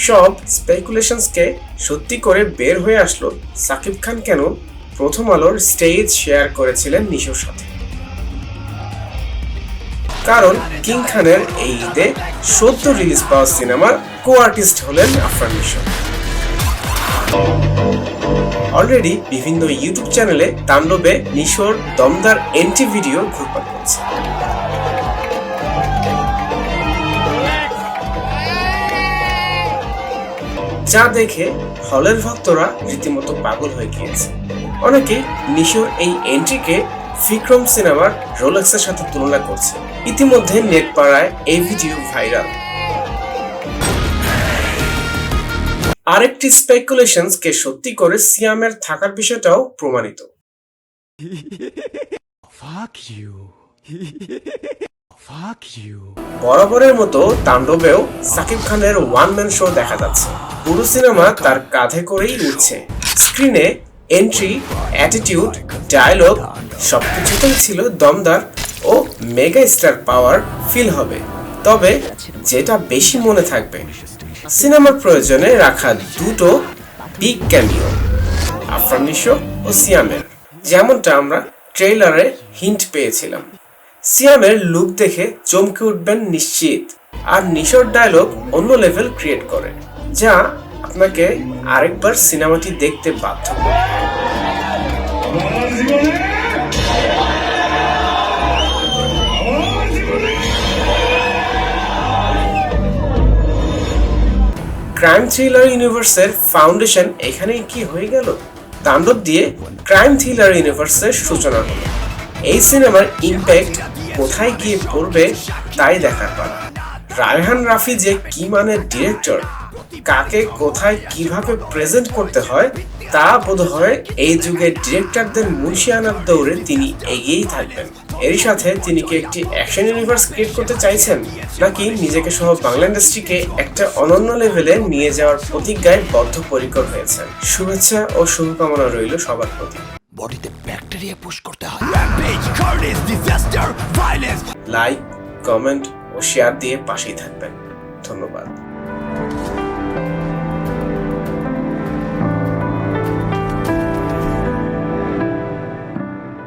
সব স্পেকুলেশনসকে সত্যি করে বের হয়ে আসলো সাকিব খান কেন প্রথম আলোর স্টেজ শেয়ার করেছিলেন নিশোর সাথে। কারণ কিং খানের এই ঈদে সদ্য রিলিজ পাওয়া সিনেমার কো আর্টিস্ট হলেন আফরান নিশো অলরেডি বিভিন্ন ইউটিউব চ্যানেলে তাণ্ডবে নিশোর দমদার এন্টি ভিডিও ঘুরপাক করছে যা দেখে হলের ভক্তরা রীতিমতো পাগল হয়ে গিয়েছে। অনেকে নিশোর এই এন্ট্রিকে বিক্রম সিনেমার রোলেক্সের সাথে তুলনা করছে। ইতিমধ্যে নেট পাড়ায় এই ভিডিও ভাইরাল। আরেকটি স্পেকুলেশনস কে সত্যি করে সিয়ামের থাকার বিষয়টাও প্রমাণিত. বরাবরের মতো তাণ্ডবেও সাকিব খানের ওয়ান ম্যান শো দেখা যাচ্ছে। পুরো সিনেমা তার কাঁধে করেই উঠছে। স্ক্রিনে এন্ট্রি অ্যাটিটিউড ডায়লগ সবকিছুতেই ছিল দমদার ও মেগা স্টার পাওয়ার ফিল হবে। তবে যেটা বেশি মনে থাকবে, সিনেমার প্রয়োজনে রাখা দুটো বিগ ক্যামিও আফরান ও সিয়ামের। যেমনটা আমরা ট্রেইলারে হিন্ট পেয়েছিলাম। সিয়ামের লুক দেখে চমকে উঠবেন নিশ্চিত। আর নিশোর ডায়লগ অন্য লেভেল ক্রিয়েট করে। যা আপনাকে আরেকবার সিনেমাটি দেখতে বাধ্য করে ক্রাইম থ্রিলার ইউনিভার্সের ফাউন্ডেশন এখানে কি হয়ে গেল? তাণ্ডব দিয়ে ক্রাইম থ্রিলার ইউনিভার্সের সূচনা হলো। এই সিনেমার ইম্প্যাক্ট কোথায় গিয়ে পড়বে তাই দেখার পালা। রায়হান রাফি যে কি মানের ডিরেক্টর কাকে কোথায় কীভাবে প্রেজেন্ট করতে হয় তা বোধ হয় এই যুগের ডিরেক্টরদের মুন্সিয়ানার দৌড়ে তিনি এগিয়েই থাকবেন। এরই সাথে তিনি কি একটি অ্যাকশন ইউনিভার্স ক্রিয়েট করতে চাইছেন নাকি নিজেকে সহ বাংলা ইন্ডাস্ট্রিকে একটা অনন্য লেভেলে নিয়ে যাওয়ার প্রতিজ্ঞায় বদ্ধপরিকর হয়েছেন? শুভেচ্ছা ও শুভকামনা রইল সবার প্রতি। বডিতে ব্যাকটেরিয়া পুশ করতে হয়। লাইক কমেন্ট ও শেয়ার দিয়ে পাশেই থাকবেন। ধন্যবাদ।